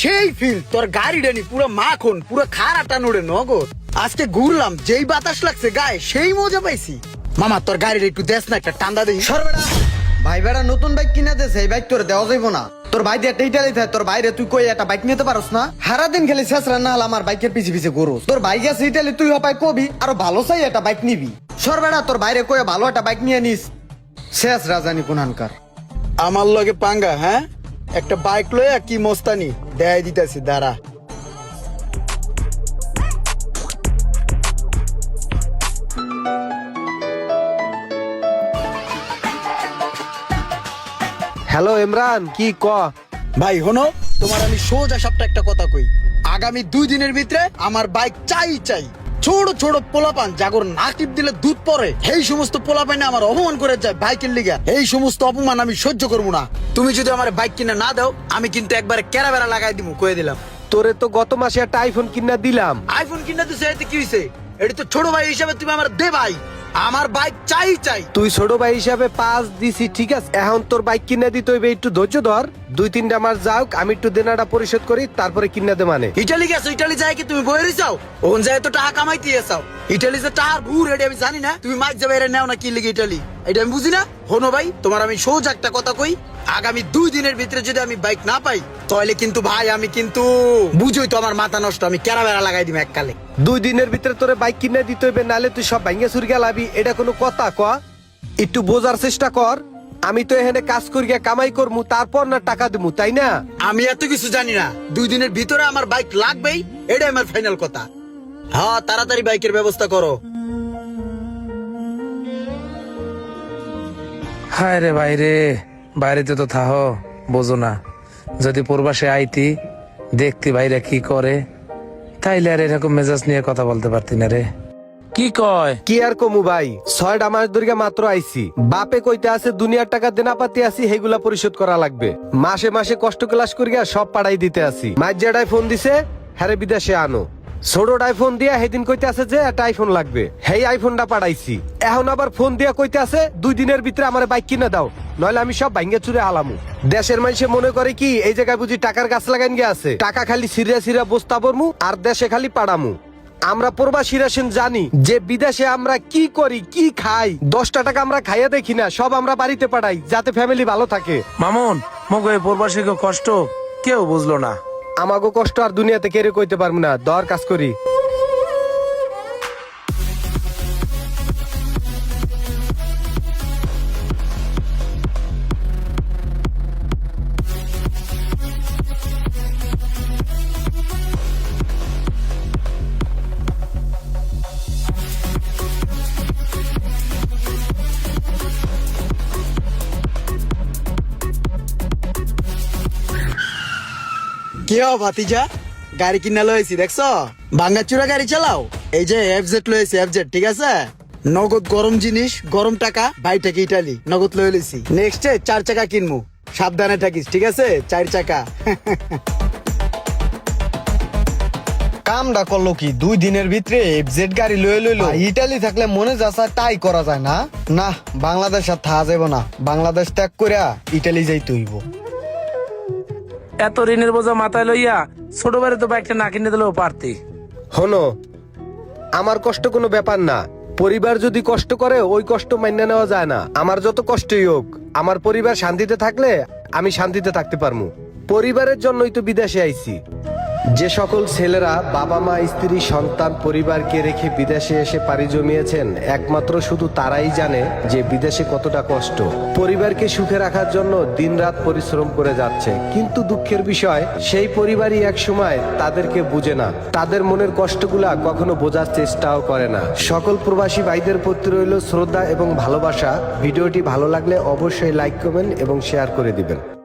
সেই ফিল তোর গাড়িটা নি পুরো মাখন পুরো খারাটা নোড়ে নগদ। আজকে ঘুরলাম যেই বাতাস লাগছে গায়ে সেই মজা পাইছি। মামা তোর গাড়িটা একটু দেশ না একটা টান্দা দিই। সরবেড়া ভাই বেড়া নতুন বাইক কিনা দেছে এই বাইক তোর দেওয়া যাইব না। তোর ভাই দিয়ে একটা ইটালি থাকে তোর বাইরে তুই কই একটা বাইক নিতে পারস না? সারা দিন খেলে শেষ রান্না হল আমার বাইকের পিছে পিছে গরুস তোর বাইক আছে ইটালি তুই হপায় কবি আরও ভালো চাই একটা বাইক নিবি। সরবেড়া তোর বাইরে কয়ে ভালো একটা বাইক নিয়ে নিস। শেষ রাজানি কোনহানকার। আমার লগে পাঙ্গা হ্যাঁ? একটা বাইক লইয়া কি মস্তানি। দেয় দিতেছি দাঁড়া। হ্যালো ইমরান কি ক? ভাই হনো তোমার আমি সোজা সবটা একটা কথা কই। আগামী দুই দিনের ভিতরে আমার বাইক চাই চাই। ছোট ছোট পোলাপান জাগর না টিপ দিলে দুধ পরে। এই সমস্ত পোলাপানে আমার অপমান করে যায় বাইকের লিগা। এই সমস্ত অপমান আমি সহ্য করব না। তুমি যদি আমার বাইক কিনে না দাও আমি কিন্তু একবারে কেরা বেড়া লাগাই দিব কয়ে দিলাম। তোরে তো গত মাসে একটা আইফোন কিনা দিলাম। আইফোন কিনে দিছে সেটা কি হইছে? এটা তো ছোট ভাই হিসাবে তুমি আমার দে ভাই আমার বাইক চাই চাই। তুই ছোট ভাই হিসাবে পাঁচ দিছি ঠিক আছে? এখন তোর বাইক কিনে দিতে হইবে একটু ধৈর্য ধর। দুই তিনটা মাস যাও আমি একটু দেনাটা পরিশোধ করি তারপরে কিনে দে মানে। ইটালি গেছো ইটালি যায় কি তুমি বইরে যাও ওন যায় তো টাকা কামাইতে চাও ইটালি যে টাকার ভুর এটা আমি জানি না। তুমি মাইক যাবে এটা নেও না কি লিগে ইটালি? এটা আমি বুঝি না। হনো ভাই তোমার আমি সহজ একটা কথা কই। আগামী দুই দিনের ভিতরে যদি আমি বাইক না পাই তাহলে কিন্তু ভাই আমি কিন্তু বুঝোই তো আমার মাথা নষ্ট আমি কেরা বেড়া লাগাই দিব এককালে। দুই দিনের ভিতরে তোরে বাইক কিনে দিতে হইবে নালে তুই সব ভাঙ্গে সুরগে লাবি এটা কোনো কথা ক? একটু বোঝার চেষ্টা কর আমি তো এখানে কাজ করিয়া কামাই করমু তারপর না টাকা দিমু তাই না? আমি এত কিছু জানি না দুই দিনের ভিতরে আমার বাইক লাগবেই এটাই আমার ফাইনাল কথা। হ্যাঁ তাড়াতাড়ি বাইকের ব্যবস্থা করো। হায় রে বাইরে বাইরেতে তো থাহ বোঝো না। যদি পূর্বাসে আইতি দেখতি বাইরে কি করে। তাইলে আর এরকম মেজাজ নিয়ে কথা বলতে পারতি না রে। কি কয়? কি আর কমু ভাই ছয়টা মাস ধরে মাত্র আইছি। বাপে কইতে আছে দুনিয়ার টাকা দেনা পাতি আছি সেগুলা পরিশোধ করা লাগবে। মাসে মাসে কষ্ট ক্লাস করিয়া সব পাড়াই দিতে আছি। মাঝজাডায় ফোন দিছে হ্যারে বিদেশে আনো। ছোটটাই ফোন দিয়া সেদিন কইতে আছে যে একটা আইফোন লাগবে। হেই আইফোনটা পাঠাইছি এখন আবার ফোন দিয়া কইতে আছে দুই দিনের ভিতরে আমার বাইক কিনে দাও। নইলে আমি সব ভাঙ্গে চুরে হালামু। দেশের মানুষে মনে করে কি এই জায়গায় বুঝি টাকার গাছ লাগাইন গিয়ে আছে। টাকা খালি সিরিয়া সিরিয়া বস্তা বরমু আর দেশে খালি পাড়ামু। আমরা প্রবাসীরা সেন জানি যে বিদেশে আমরা কি করি কি খাই দশটা টাকা আমরা খাইয়া দেখি না সব আমরা বাড়িতে পাঠাই যাতে ফ্যামিলি ভালো থাকে। মামুন মগে পূর্বাসী কষ্ট কেউ বুঝলো না। আমাগো কষ্ট আর দুনিয়াতে কেড়ে কইতে পারব না দর কাজ করি। কে ভাতিজা? গাড়ি কিনা লয়েছি দেখছ? ভাঙ্গাচুরা গাড়ি চালাও। এই যে এফজেড লয়েছি এফজেড ঠিক আছে? নগদ গরম জিনিস গরম টাকা বাই টাকা ইটালি নগদ লয়ে লইছি। নেক্সট চার চাকা কিনবো সাবধানে থাকিস ঠিক আছে? চার চাকা। কামটা করল কি? দুই দিনের ভিতরে এফজেড গাড়ি লয়ে লইলো। ইটালি থাকলে মনে যাচ্ছে তাই করা যায় না? না বাংলাদেশ আর থাকা যাইব না। বাংলাদেশ ত্যাগ করিয়া ইটালি যাইতে হইব। এত ঋণের বোঝা মাথায় লইয়া ছোট বারে তো বাইকটা না কিনে দিলেও পারতি। হনো আমার কষ্ট কোনো ব্যাপার না। পরিবার যদি কষ্ট করে, ওই কষ্ট মেনে নেওয়া যায় না। আমার যত কষ্টই হোক, আমার পরিবার শান্তিতে থাকলে আমি শান্তিতে থাকতে পারব পরিবারের জন্যই তো বিদেশে আইছি। যে সকল ছেলেরা বাবা মা, স্ত্রী, সন্তান, পরিবারকে রেখে বিদেশে এসে পাড়ি জমিয়েছেন, একমাত্র শুধু তারাই জানে যে বিদেশে কতটা কষ্ট। পরিবারকে সুখে রাখার জন্য দিনরাত পরিশ্রম করে যাচ্ছে। কিন্তু দুঃখের বিষয়, সেই পরিবারই এক সময় তাদেরকে বুঝে না। তাদের মনের কষ্টগুলা কখনো বোঝার চেষ্টাও করে না। সকল প্রবাসী ভাইদের প্রতি রইল শ্রদ্ধা এবং ভালোবাসা। ভিডিওটি ভালো লাগলে অবশ্যই লাইক করবেন এবং শেয়ার করে দিবেন।